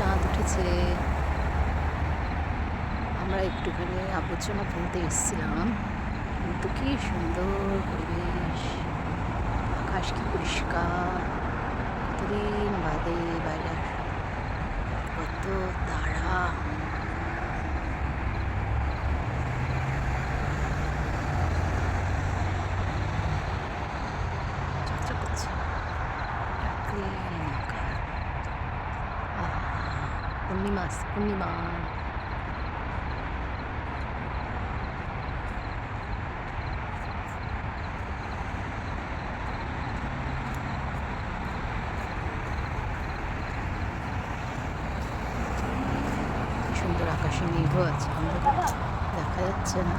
উঠেছে। আমরা একটুখানি আবর্জনা ফেলতে এসেছিলাম। কিন্তু কি সুন্দর পরিবেশ। আকাশ কি পরিষ্কার। কতদিন বাদে বাইরে কত তারা চকচক করছে ক্লিন আকাশ আহা, পূর্ণিমা পূর্ণিমা সুন্দর আকাশে মেঘও আছে আমাদের দেখা যাচ্ছে না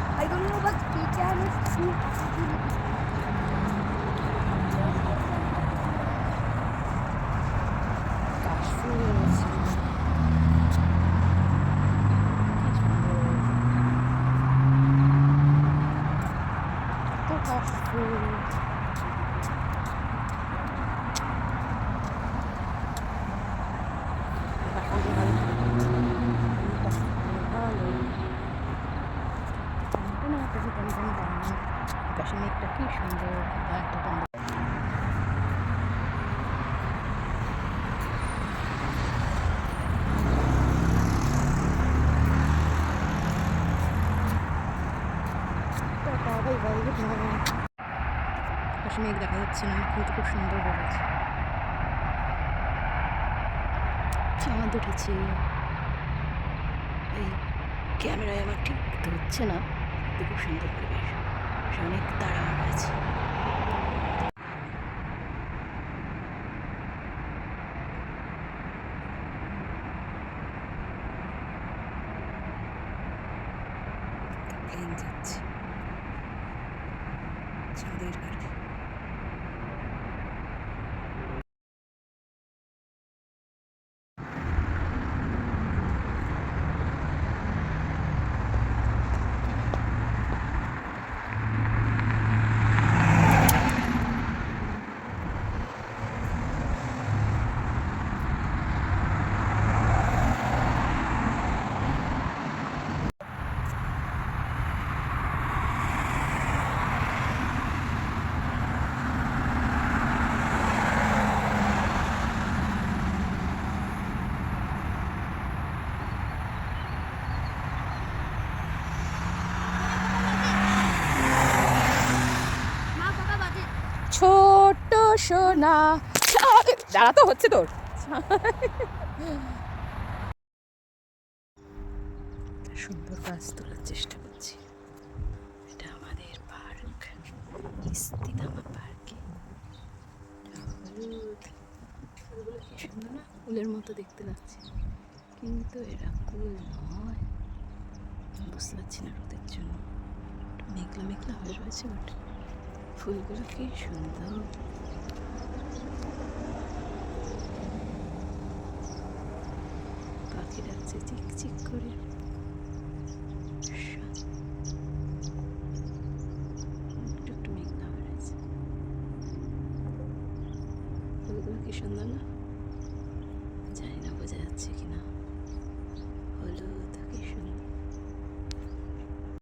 আকাশে মেঘটা কি সুন্দর একটা বন্ধ আকাশে মেঘ দেখা যাচ্ছে না, কিন্তু খুব সুন্দর হয়েছে চাঁদ উঠেছে এই ক্যামেরায় আমার ঠিক ধরছে না। কিন্তু খুব সুন্দর পরিবেশ। অনেক তারা আছে। যাচ্ছে। ছাদের গাড়ি ছোট্ট সোনা। দাঁড়া তো, হচ্ছে তোর। সুন্দর গাছ তোলার চেষ্টা করছি। এটা আমাদের পার্ক। ইস্তিনামা পার্কে। সুন্দর না? ফুলের মতো দেখতে লাগছে। কিন্তু এরা কুল নয়। বুঝতে পারছি না রোদের জন্য। মেঘলা মেঘলা হয়ে রয়েছে বাট। ফুলগুলো কি সুন্দর। পাখি ডাকছে চিক করে। কি সুন্দর না? জানি না বোঝা যাচ্ছে কিনা।